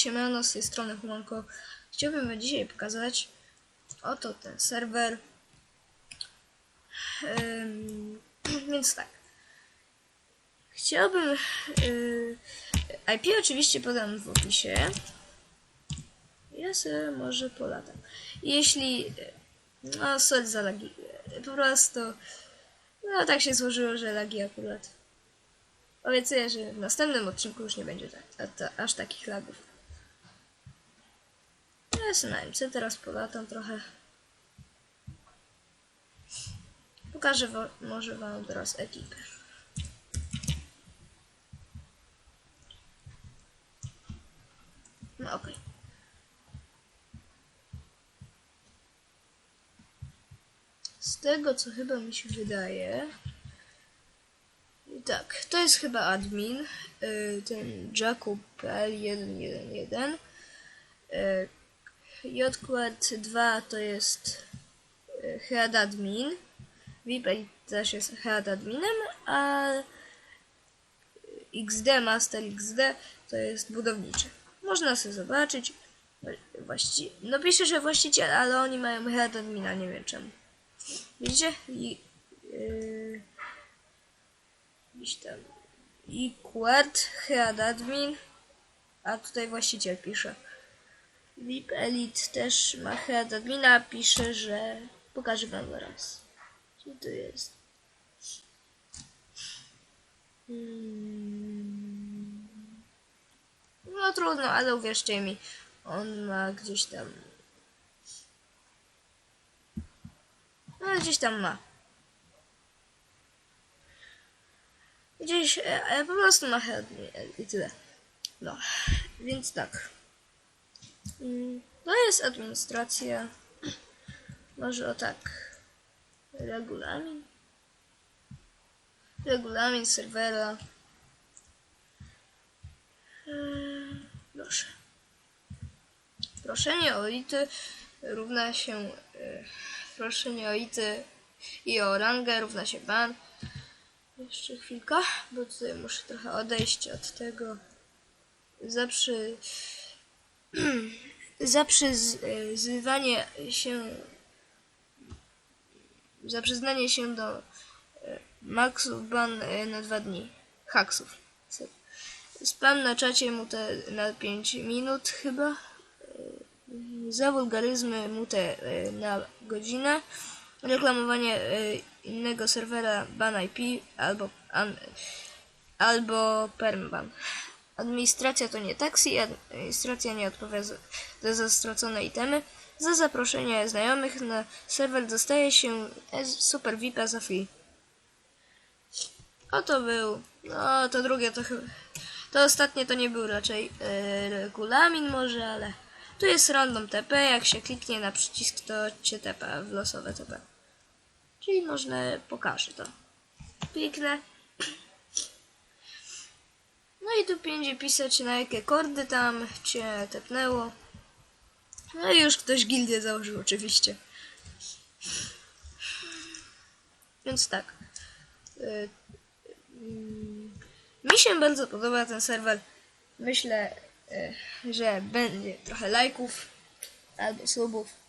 siemano, z tej strony Humanko. Chciałbym wam dzisiaj pokazać oto ten serwer. Więc tak. Chciałbym. Yy, IP oczywiście podam w opisie. Ja sobie może polatam. Jeśli. No, sorry za lagi. Po prostu. No, tak się złożyło, że lagi akurat. Obiecuję, że w następnym odcinku już nie będzie tak, a, aż takich lagów. Ja na MC teraz polatam trochę. Pokażę wa- może wam teraz ekipę. No okej. Z tego co chyba mi się wydaje. Tak, to jest chyba admin, y, ten Jakub.pl111. y, JQuad 2 to jest y, head admin, VIP też jest head adminem, a XD, Master XD to jest budowniczy. Można sobie zobaczyć. Właści... No pisze, że właściciel, ale oni mają head admina, nie wiem czemu. Widzicie? I, yy tam i Quert, head admin, a tutaj właściciel pisze. VIP Elite też ma head admina, pisze, że pokażę wam zaraz. Co to jest? Hmm. No trudno, ale uwierzcie mi, on ma gdzieś tam. No gdzieś tam ma. Gdzieś e, e, po prostu ma head i tyle. No, więc tak. To jest administracja. Może o tak. Regulamin. Regulamin serwera. Eee, Proszę. Proszenie o ity równa się. e, Proszenie o ity i o rangę równa się ban. Jeszcze chwilka, bo tutaj muszę trochę odejść od tego. Za przy... za przyzywanie się... Za przyznanie się do e, maksów ban e, na dwa dni. Haksów. Spam na czacie mutę na 5 minut chyba. E, Za wulgaryzmy mutę na godzinę. Reklamowanie innego serwera ban IP albo, albo permban. Administracja to nie taksi, administracja nie odpowiada za- stracone itemy. Za zaproszenie znajomych na serwer dostaje się Super VIPa za free. O to był. No to drugie to chyba. To ostatnie to nie był raczej e, regulamin może, ale tu jest random TP. Jak się kliknie na przycisk, to cię TP w losowe TP. Czyli można pokażę to. Piękne. No i tu będzie pisać na jakie kordy tam cię tepnęło. No i już ktoś gildię założył oczywiście. Więc tak. Y, mm, Mi się bardzo podoba ten serwer. Myślę, y, że będzie trochę lajków albo subów.